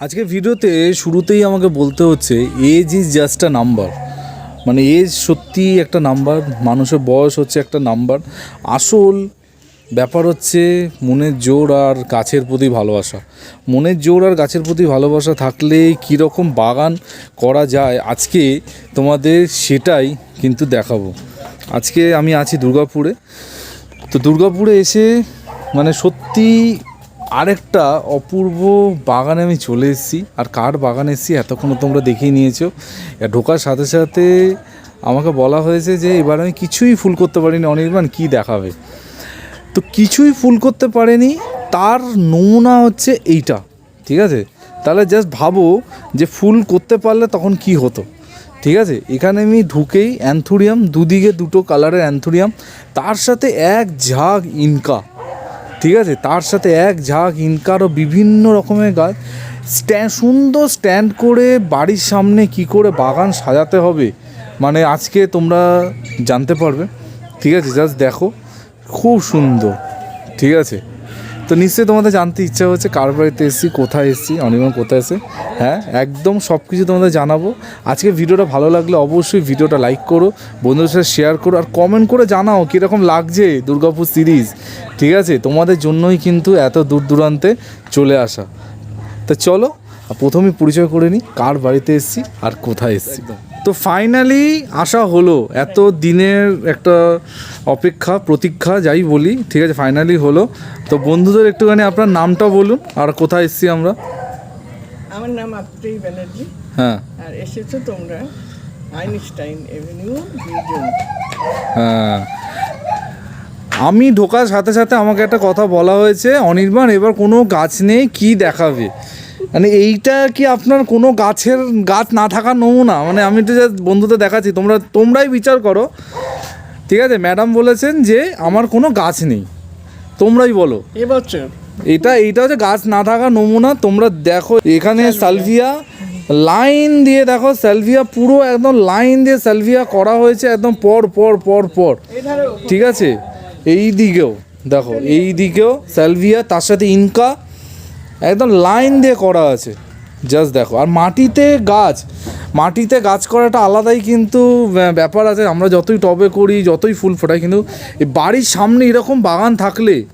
আজকে ভিডিওতে শুরুতেই আমাকে বলতে হচ্ছে age is just a number মানে এজ সত্যি একটা নাম্বার মানুষের বয়স হচ্ছে একটা নাম্বার আসল ব্যাপার হচ্ছে মনের জোর আর গাছের প্রতি ভালোবাসা। মনের জোর আর গাছের প্রতি ভালোবাসা থাকলে কীরকম বাগান করা যায়, আজকে তোমাদের সেটাই কিন্তু দেখাবো। আজকে আমি আছি দুর্গাপুরে। তো দুর্গাপুরে এসে মানে সত্যি আরেকটা অপূর্ব বাগানে আমি চলে এসেছি। আর কার বাগানে এসেছি এতক্ষণ তোমরা দেখিয়ে নিয়েছো। ঢোকার সাথে সাথে আমাকে বলা হয়েছে যে এবার আমি কিছুই ফুল করতে পারিনি। অনির্বাণ, কী দেখাবে? তো কিছুই ফুল করতে পারেনি। তার নমুনা হচ্ছে এইটা, ঠিক আছে? তাহলে জাস্ট ভাবো যে ফুল করতে পারলে তখন কি হতো, ঠিক আছে? এখানে আমি ঢুকেই অ্যান্থুরিয়াম, দুদিকে দুটো কালারের অ্যান্থুরিয়াম, তার সাথে এক ঝাঁক ইনকা। ঠিক আছে? তার সাথে এক ঝাঁক, ইনকারও বিভিন্ন রকমের গাছ স্ট্যান্ড সুন্দর স্ট্যান্ড করে বাড়ির সামনে কি করে বাগান সাজাতে হবে? মানে আজকে তোমরা জানতে পারবে। ঠিক আছে? জাস্ট দেখো। খুব সুন্দর। ঠিক আছে? তো নিশ্চয়ই তোমাদের জানতে ইচ্ছা হচ্ছে কার বাড়িতে এসেছি, কোথায় এসেছি অনির্বাণ কোথায় এসে হ্যাঁ একদম সব কিছু তোমাদের জানাব। আজকে ভিডিওটা ভালো লাগলে অবশ্যই ভিডিওটা লাইক করো, বন্ধুদের সাথে শেয়ার করো আর কমেন্ট করে জানাও কীরকম লাগছে দুর্গাপুর সিরিজ ঠিক আছে? তোমাদের জন্যই কিন্তু এত দূর দূরান্তে চলে আসা। তা চলো প্রথমে পরিচয় করে নিই, কার বাড়িতে এসেছি আর কোথায় এসেছি। তো ফাইনালি আসা হলো এত দিনের একটা অপেক্ষা প্রতীক্ষা যাই বলি ঠিক আছে ফাইনালি হলো। তো বন্ধুদের একটুখানি আপনার নামটা বলুন আর কোথায় এসছি আমরা? আমার নাম আত্রেই ব্যানার্জি। হ্যাঁ। আর এসেছ তোমরা আইনস্টাইন এভিনিউ হ্যাঁ। আমি ঢোকার সাথে সাথে আমাকে একটা কথা বলা হয়েছে অনির্বাণ এবার কোনো গাছ নেই কি দেখাবে? মানে এইটা কি আপনার কোনো গাছের গাছ না থাকার নমুনা? মানে আমি তো যা বন্ধুদের দেখাচ্ছি তোমরা তোমরাই বিচার করো। ঠিক আছে ম্যাডাম বলেছেন যে আমার কোনো গাছ নেই। তোমরাই বলো। এবছর এটা এইটা হচ্ছে গাছ না থাকা নমুনা তোমরা দেখো। এখানে সালভিয়া লাইন দিয়ে দেখো সালভিয়া পুরো একদম লাইন দিয়ে সালভিয়া করা হয়েছে একদম পর পর পর পর। ঠিক আছে? এই দিকেও দেখো এই দিকেও সালভিয়া তার সাথে ইনকা একদম লাইন দিয়ে করা আছে। জাস্ট দেখো। আর মাটিতে গাছ। মাটিতে গাছ করাটা আলাদাই কিন্তু ব্যাপার আছে। আমরা যতই টবে করি, যতই ফুল ফোটাই, কিন্তু বাড়ির সামনে এরকম বাগান থাকলে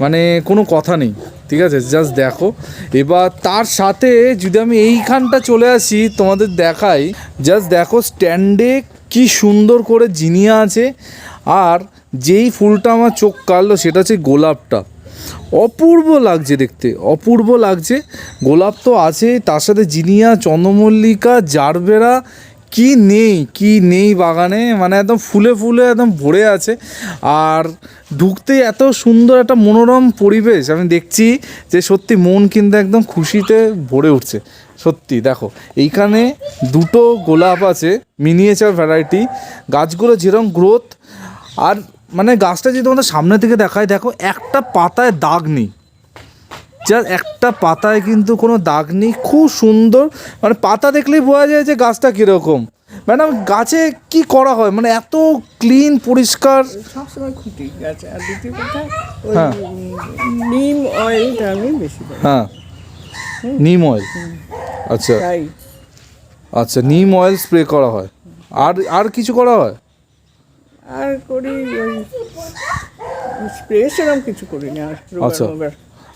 মানে কোনো কথা নেই। ঠিক আছে? জাস্ট দেখো। এবার তার সাথে যদি আমি এইখানটা চলে আসি, তোমাদের দেখাই। জাস্ট দেখো স্ট্যান্ডে কি সুন্দর করে জিনিয়া আছে। আর যেই ফুলটা আমার চোখ কাড়লো, সেটা হচ্ছে গোলাপটা। অপূর্ব লাগছে দেখতে, অপূর্ব লাগছে। গোলাপ তো আছে, তার সাথে জিনিয়া, চন্দ্রমল্লিকা, জারবেরা, কি নেই কি নেই বাগানে মানে একদম ফুলে ফুলে একদম ভরে আছে। আর ঢুকতে এত সুন্দর একটা মনোরম পরিবেশ, আমি দেখছি যে সত্যি মন কিন্তু একদম খুশিতে ভরে উঠছে। সত্যি, দেখো, এইখানে দুটো গোলাপ আছে মিনিয়েচার ভ্যারাইটি গাছগুলো যেরকম গ্রোথ আর মানে গাছটা যদি তোমাদের সামনে থেকে দেখায় দেখো একটা পাতায় দাগ নেই। যার একটা পাতায় কিন্তু কোনো দাগ নেই খুব সুন্দর। মানে পাতা দেখলেই বোঝা যায় যে গাছটা কীরকম। ম্যাডাম গাছে কি করা হয়? মানে এত ক্লিন পরিষ্কার। সবসময় খুঁটি গাছে। আর দ্বিতীয় কথা ওই হ্যাঁ। নিম অয়েলটা আমি বেশি হ্যাঁ। নিম অয়েল। আচ্ছা। আচ্ছা নিম অয়েল স্প্রে করা হয়। আর আর কিছু করা হয়? আর করি ওই স্প্রে সেরকম কিছু করি না আর আচ্ছা।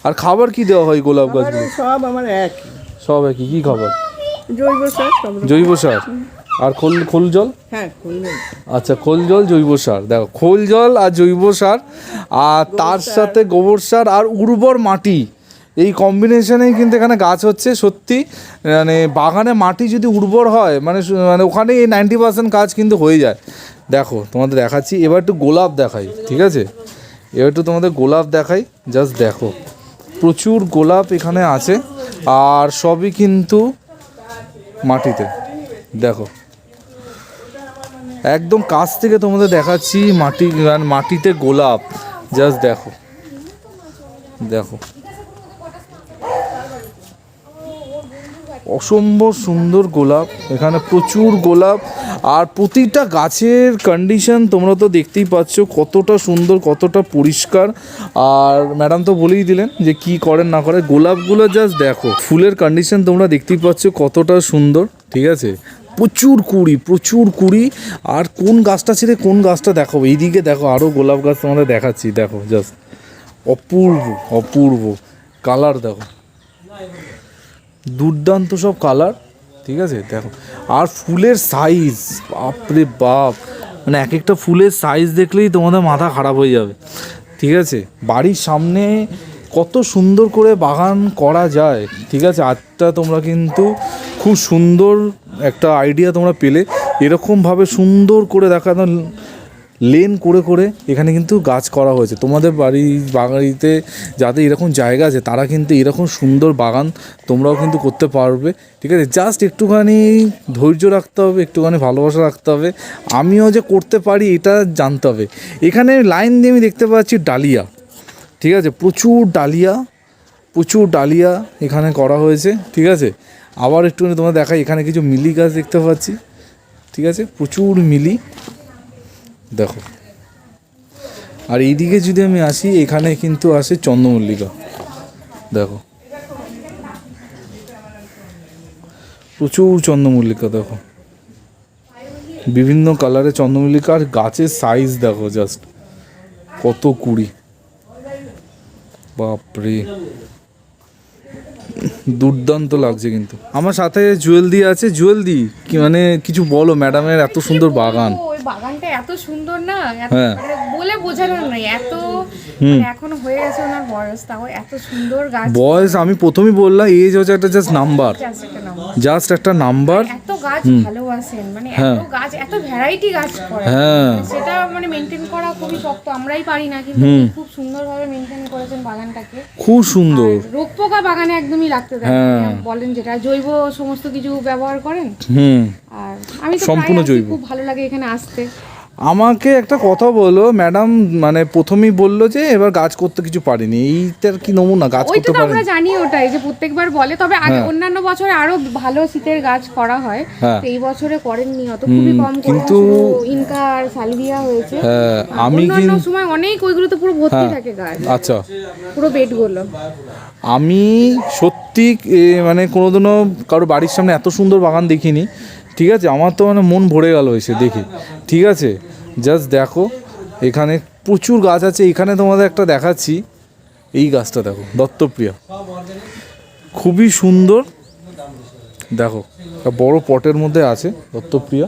আর খাবার কি দেওয়া হয় গোলাপ আমার গাছগুলো ওই সব আমার একই। সব একই কী খাবার? জৈব সার সব রকম। জৈব সার? আর খোল খোল জল? হ্যাঁ খুলবেন আচ্ছা খোল জল জৈব সার। দেখো খোল জল আর জৈব সার আর তার সাথে গোবর সার আর উর্বর মাটি। এই কম্বিনেশনেই কিন্তু এখানে গাছ হচ্ছে, সত্যি। মানে বাগানে মাটি যদি উর্বর হয় মানে মানে ওখানে এই নাইনটি পার্সেন্ট কাজ কিন্তু হয়ে যায়। দেখো, তোমাদের দেখাচ্ছি। এবার একটু গোলাপ দেখাই, ঠিক আছে? এবার একটু তোমাদের গোলাপ দেখাই জাস্ট দেখো। প্রচুর গোলাপ এখানে আছে, আর সবই কিন্তু মাটিতে। দেখো। একদম কাছ থেকে তোমাদের দেখাচ্ছি মাটি মাটিতে গোলাপ। জাস্ট দেখো। দেখো। অসম্ভব সুন্দর গোলাপ। এখানে প্রচুর গোলাপ। আর প্রতিটা গাছের কন্ডিশন তোমরা তো দেখতেই পাচ্ছ কতটা সুন্দর, কতটা পরিষ্কার। আর ম্যাডাম তো বলেই দিলেন যে কি করেন, না করে গোলাপগুলো জাস্ট দেখো, ফুলের কন্ডিশন তোমরা দেখতেই পাচ্ছ কতটা সুন্দর, ঠিক আছে? প্রচুর কুড়ি প্রচুর কুড়ি। আর কোন গাছটা ছেড়ে কোন গাছটা দেখো এইদিকে দেখো আরও গোলাপ গাছ তোমাদের দেখাচ্ছি। দেখো জাস্ট অপূর্ব অপূর্ব। কালার দেখো। দুর্দান্ত সব কালার ঠিক আছে? দেখো, আর ফুলের সাইজ বাপরে বাপ! মানে এক একটা ফুলের সাইজ দেখলেই তোমাদের মাথা খারাপ হয়ে যাবে, ঠিক আছে? বাড়ির সামনে কত সুন্দর করে বাগান করা যায়, ঠিক আছে? আজটা তোমরা কিন্তু খুব সুন্দর একটা আইডিয়া তোমরা পেলে। এরকমভাবে সুন্দর করে দেখা লেন করে করে এখানে কিন্তু গাছ করা হয়েছে। তোমাদের বাড়ি বাড়িতে যাদের এরকম জায়গা আছে, তারা কিন্তু এরকম সুন্দর বাগান তোমরাও কিন্তু করতে পারবে। ঠিক আছে? জাস্ট একটুখানি ধৈর্য রাখতে হবে, একটুখানি ভালোবাসা রাখতে হবে। আমিও যে করতে পারি, এটা জানতে হবে। এখানে লাইন দিয়ে আমি দেখতে পাচ্ছি ডালিয়া। ঠিক আছে? প্রচুর ডালিয়া প্রচুর ডালিয়া এখানে করা হয়েছে। ঠিক আছে? আবার একটুখানি তোমার দেখাই, এখানে কিছু মিলি গাছ দেখতে পাচ্ছি। ঠিক আছে? প্রচুর মিলি। দেখো। আর এইদিকে যদি আমি আসি, এখানে কিন্তু আসে চন্দ্রমল্লিকা। দেখো। প্রচুর চন্দ্রমল্লিকা, দেখো। বিভিন্ন কালারের চন্দ্রমল্লিকা আর গাছের সাইজ দেখো জাস্ট কত কুড়ি। বাপরে। দুর্দান্ত লাগছে কিন্তু। আমার সাথে জুয়েল দি আছে। জুয়েল দি কি মানে কিছু বলো ম্যাডামের এত সুন্দর বাগান। বাগানটা এত সুন্দর না এত- হ্যাঁ। মানে বলে বোঝানোর নয় এত এখনও হয়ে গেছে ওনার বয়স তাও এত সুন্দর গাছ। বয়স আমি প্রথমেই বললাম এজ হচ্ছে একটা জাস্ট নাম্বার। জাস্ট একটা নাম্বার এত গাছ ভালোবাসেন মানে। এত গাছ এত ভ্যারাইটি গাছ হ্যাঁ। সেটা মানে মেনটেন করা খুবই শক্ত আমরাই পারি না কিন্তু খুব সুন্দরভাবে মেনটেন করেছেন বাগানটাকে। খুব সুন্দর। রোগ পোকা বাগানে একদমই রাখতে দেন হ্যাঁ। বলেন যেটা জৈব সমস্ত কিছু ব্যবহার করেন। হুম। আর আমি তো সম্পূর্ণ জৈব। খুব ভালো লাগে এখানে আসতে। আমাকে একটা কথা বলো ম্যাডাম মানে প্রথমেই বলল যে এবার গাছ করতে কিছু পারিনি। এইটার কি নমুনা গাছ করতে তো আমরা জানি ওটাই যে প্রত্যেকবার বলে তবে আগে হ্যাঁ। অন্যান্য বছরে আরও ভালো শীতের গাছ করা হয় হ্যাঁ। এই বছরে করেননি অত খুবই কম কিন্তু- ইনকা আর সালভিয়া হয়েছে। হ্যাঁ আমি কিন্তু সময় অনেক ওইগুলো তো পুরো ভর্তি। থাকে গাছ। আচ্ছা। পুরো বেডগুলো। আমি সত্যি মানে কোনোদিনও কারও বাড়ির সামনে এত সুন্দর বাগান দেখিনি। ঠিক আছে? আমার তো মানে মন ভরে গেল এসে, দেখে। ঠিক আছে? জাস্ট দেখো, এখানে প্রচুর গাছ আছে। এখানে তোমাদের একটা দেখাচ্ছি। এই গাছটা দেখো, দত্তপ্রিয়া। খুবই সুন্দর। দেখো বড় পটের মধ্যে আছে দত্তপ্রিয়া।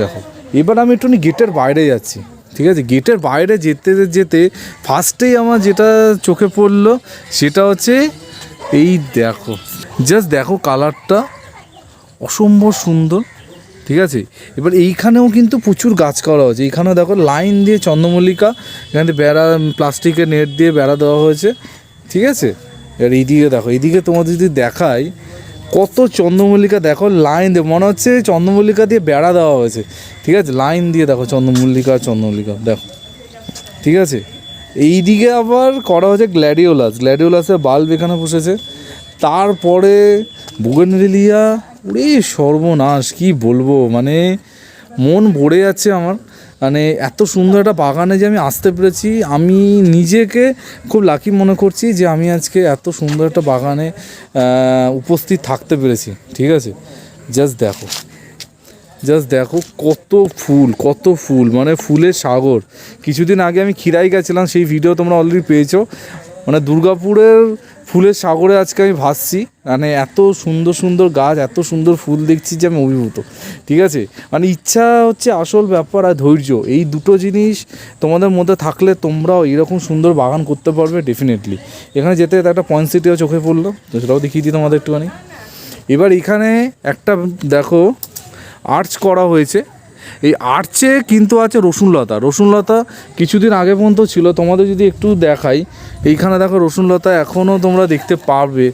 দেখো, এবার আমি একটু গেটের বাইরে যাচ্ছি। ঠিক আছে? গেটের বাইরে যেতে যেতে ফার্স্টেই আমার যেটা চোখে পড়ল, সেটা হচ্ছে এই দেখো। জাস্ট দেখো কালারটা অসম্ভব সুন্দর, ঠিক আছে? এবার এইখানেও কিন্তু প্রচুর গাছ করা হয়েছে। এইখানেও দেখো লাইন দিয়ে চন্দ্রমল্লিকা, এখানে বেড়া, প্লাস্টিকের নেট দিয়ে বেড়া দেওয়া হয়েছে, ঠিক আছে? এবার এইদিকে দেখো, এইদিকে তোমাদের যদি দেখাই, কত চন্দ্রমল্লিকা, দেখো লাইন দিয়ে, মনে হচ্ছে চন্দ্রমল্লিকা দিয়ে বেড়া দেওয়া হয়েছে, ঠিক আছে? লাইন দিয়ে দেখো চন্দ্রমল্লিকা চন্দ্রমল্লিকা, দেখো, ঠিক আছে? এই দিকে আবার করা হয়েছে গ্ল্যাডিওলাস, গ্ল্যাডিওলাসের বাল্ব এখানে বসেছে। তারপরে বুগেনভেলিয়া ওরে সর্বনাশ, কি বলব? মানে মন ভরে যাচ্ছে আমার। মানে এত সুন্দর একটা বাগানে যে আমি আসতে পেরেছি, আমি নিজেকে খুব লাকি মনে করছি যে আমি আজকে এত সুন্দর একটা বাগানে উপস্থিত থাকতে পেরেছি, ঠিক আছে? জাস্ট দেখো। জাস্ট দেখো কত ফুল কত ফুল মানে ফুলের সাগর। কিছুদিন আগে আমি খিরাই গেছিলাম, সেই ভিডিও তোমরা অলরেডি পেয়েছ। মানে দুর্গাপুরের ফুলের সাগরে আজকে আমি ভাসছি। মানে এত সুন্দর সুন্দর গাছ, এত সুন্দর ফুল দেখছি যে আমি অভিভূত। ঠিক আছে? মানে ইচ্ছা হচ্ছে আসল ব্যাপার আর ধৈর্য। এই দুটো জিনিস তোমাদের মধ্যে থাকলে তোমরাও এরকম সুন্দর বাগান করতে পারবে ডেফিনেটলি এখানে যেতে একটা পয়েন্ট সিটিও চোখে পড়ল, তো সেটাও দেখিয়ে দিই তোমাদের একটুখানি। এবার এখানে একটা, দেখো আর্চ করা হয়েছে। এই আর্চে কিন্তু আছে রসুনলতা। রসুনলতা কিছুদিন আগে পর্যন্ত ছিল, তোমাদের যদি একটু দেখাই, এইখানে দেখো রসুনলতা এখনও তোমরা দেখতে পারবে।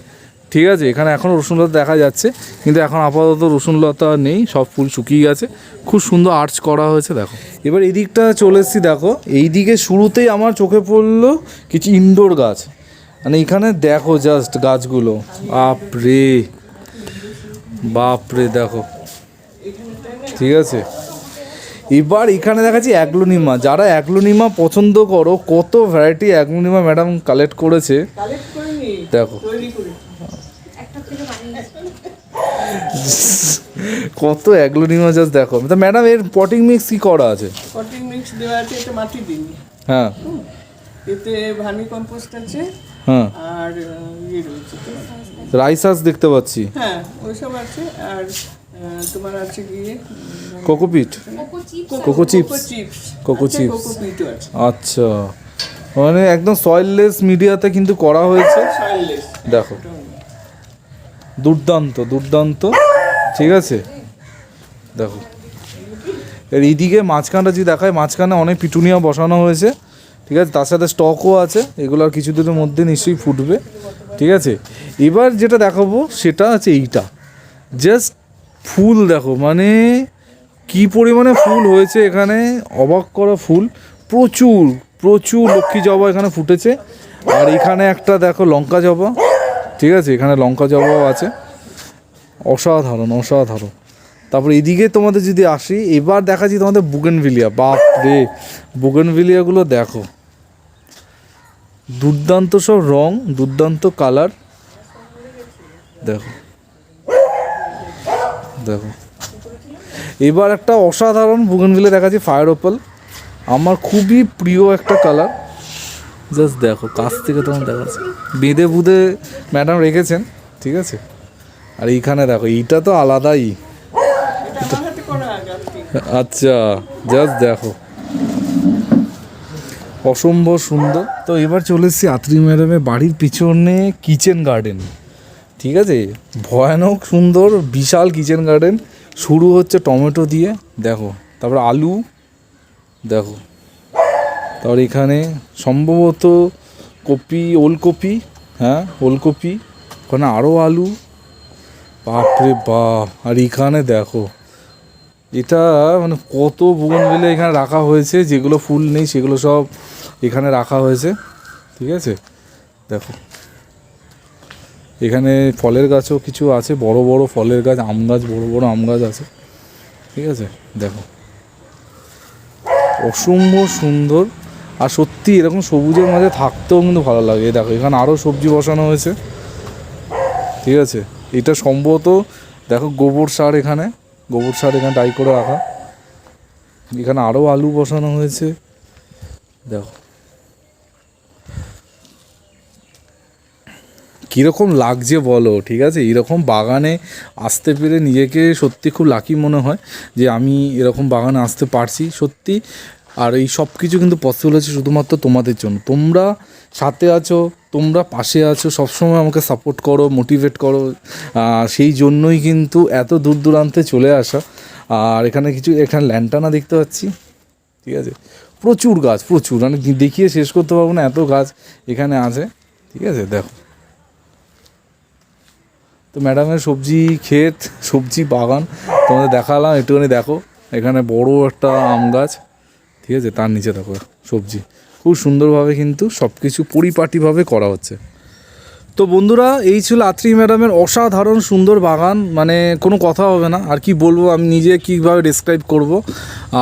ঠিক আছে, এখানে এখনও রসুনলতা দেখা যাচ্ছে, কিন্তু এখন আপাতত রসুনলতা নেই, সব ফুল শুকিয়ে গেছে। খুব সুন্দর আর্চ করা হয়েছে, দেখো। এবার এই দিকটা চলে এসেছি, দেখো এই দিকে শুরুতেই আমার চোখে পড়ল কিছু ইনডোর গাছ। মানে এখানে দেখো জাস্ট গাছগুলো। আপ রে বাপরে, দেখো। ঠিক আছে? এবার এখানে দেখাচ্ছি অ্যাগ্লোনিমা। যারা অ্যাগ্লোনিমা পছন্দ করো কত ভ্যারাইটি অ্যাগ্লোনিমা ম্যাডাম কালেক্ট করেছে। দেখো। কত অ্যাগ্লোনিমা জাস্ট দেখো। তা ম্যাডাম এর পটিং মিক্স কি করা আছে? কটিং মিক্স দেওয়া আছে এটা মাটি দিন হ্যাঁ। এতে ভার্মি কম্পোস্ট আছে। হ্যাঁ। আর ইয়ে রয়েছে রাইসাস দেখতে পাচ্ছি। হ্যাঁ ওইসব আছে। আর তোমার আছে গিয়ে cocopeat coco chips coco chips. আছে। আচ্ছা। মানে একদম সয়েললেস মিডিয়াতে কিন্তু করা হয়েছে। দেখো। দুর্দান্ত দুর্দান্ত। ঠিক আছে? দেখো। এর এইদিকে মাঝখানটা যদি দেখায় মাঝখানে অনেক পিটুনিয়া বসানো হয়েছে। ঠিক আছে? তার সাথে স্টকও আছে। এগুলো আর কিছু দিনের মধ্যে নিশ্চয়ই ফুটবে। ঠিক আছে? এবার যেটা দেখাবো সেটা আছে এইটা। জাস্ট ফুল দেখো মানে কি পরিমাণে ফুল হয়েছে এখানে? অবাক করা ফুল। প্রচুর প্রচুর লক্ষ্মী জবা এখানে ফুটেছে। আর এখানে একটা দেখো, লঙ্কা জবা। ঠিক আছে, এখানে লঙ্কা জবাও আছে। অসাধারণ অসাধারণ। তারপর এদিকে তোমাদের যদি আসি, এবার দেখাচ্ছি তোমাদের বুগেনভিলিয়া বাপ রে বুগেনভিলিয়াগুলো দেখো। দুর্দান্ত সব রং, দুর্দান্ত কালার দেখো। দেখো। এবার একটা অসাধারণ বুগেনভিলিয়া দেখাচ্ছি ফায়ার ওপেল আমার খুবই প্রিয় একটা কালার জাস্ট দেখো, কাছ থেকে তোমার দেখাচ্ছে। বেঁধে বুঁধে ম্যাডাম রেখেছেন, ঠিক আছে? আর এইখানে দেখো, এইটা তো আলাদাই। আচ্ছা জাস্ট দেখো। অসম্ভব সুন্দর। তো এবার চলে এসেছি আত্রি ম্যাডামের বাড়ির পিছনে কিচেন গার্ডেন ঠিক আছে? ভয়ানক সুন্দর বিশাল কিচেন গার্ডেন শুরু হচ্ছে টমেটো দিয়ে। দেখো, তারপর আলু, দেখো। তারপর এখানে সম্ভবত কপি, ওলকপি হ্যাঁ ওলকপি, ওখানে আরও আলু। বাপরে বাপ! আর এখানে দেখো, এটা মানে কত বুগনভিলে এখানে রাখা হয়েছে, যেগুলো ফুল নেই সেগুলো সব এখানে রাখা হয়েছে, ঠিক আছে? দেখো। এখানে ফলের গাছও কিছু আছে, বড় বড় ফলের গাছ, আম গাছ, বড় বড় আম গাছ আছে। ঠিক আছে? দেখো। অসম্ভব সুন্দর। আর সত্যি এরকম সবুজের মাঝে থাকতেও কিন্তু ভালো লাগে। দেখো, এখানে আরও সবজি বসানো হয়েছে। ঠিক আছে? এটা সম্ভবত, দেখো, গোবর সার এখানে। গোবর সার এখানে ডাই করে রাখা। এখানে আরও আলু বসানো হয়েছে। দেখো। কীরকম লাগছে বলো, ঠিক আছে? এরকম বাগানে আসতে পেরে নিজেকে সত্যি খুব লাকি মনে হয় যে আমি এরকম বাগানে আসতে পারছি সত্যি। আর এই সব কিছু কিন্তু পসিবল হচ্ছে শুধুমাত্র তোমাদের জন্য। তোমরা সাথে আছো, তোমরা পাশে আছো, সবসময় আমাকে সাপোর্ট করো মোটিভেট করো। সেই জন্যই কিন্তু এত দূর দূরান্তে চলে আসা। আর এখানে কিছু, এখানে ল্যান্টানা দেখতে পাচ্ছি, ঠিক আছে? প্রচুর গাছ, প্রচুর মানে দেখিয়ে শেষ করতে পারব না, এত গাছ এখানে আছে, ঠিক আছে? দেখো। তো ম্যাডামের সবজি ক্ষেত, সবজি বাগান, তোমাদের দেখালাম, একটুখানি দেখো। এখানে বড় একটা আম গাছ, ঠিক আছে? তার নিচে দেখো সবজি। খুব সুন্দরভাবে কিন্তু সব কিছু পরিপাটিভাবে করা হচ্ছে। তো বন্ধুরা, এই ছিল আত্রি ম্যাডামের অসাধারণ সুন্দর বাগান। মানে কোনো কথা হবে না। আর কি বলব, আমি নিজে কীভাবে ডিসক্রাইব করব।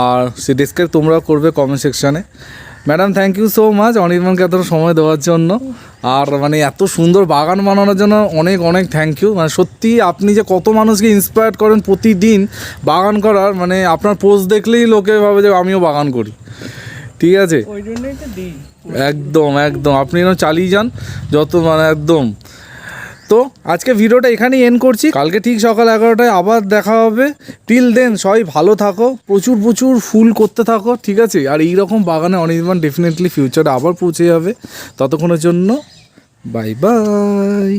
আর সে ডিসক্রাইব তোমরা করবে কমেন্ট সেকশানে madam thank you so much অনির্বাণকে এত সময় দেওয়ার জন্য। আর মানে এত সুন্দর বাগান বানানোর জন্য অনেক অনেক থ্যাংক ইউ মানে সত্যি আপনি যে কত মানুষকে ইন্সপায়ার করেন প্রতিদিন বাগান করার মানে আপনার পোস্ট দেখলেই লোকে ভাবে যে আমিও বাগান করি। ঠিক আছে? একদম একদম। আপনি যেন চালিয়ে যান যত মানে একদম। তো আজকে ভিডিওটা এখানেই এন্ড করছি। কালকে ঠিক সকাল এগারোটায় আবার দেখা হবে। টিল দেন সবাই ভালো থাকো। প্রচুর প্রচুর ফুল করতে থাকো, ঠিক আছে? আর এই রকম বাগানে অনির্বাণ ডেফিনেটলি ফিউচারে আবার পৌঁছে যাবে। ততক্ষণের জন্য বাই বাই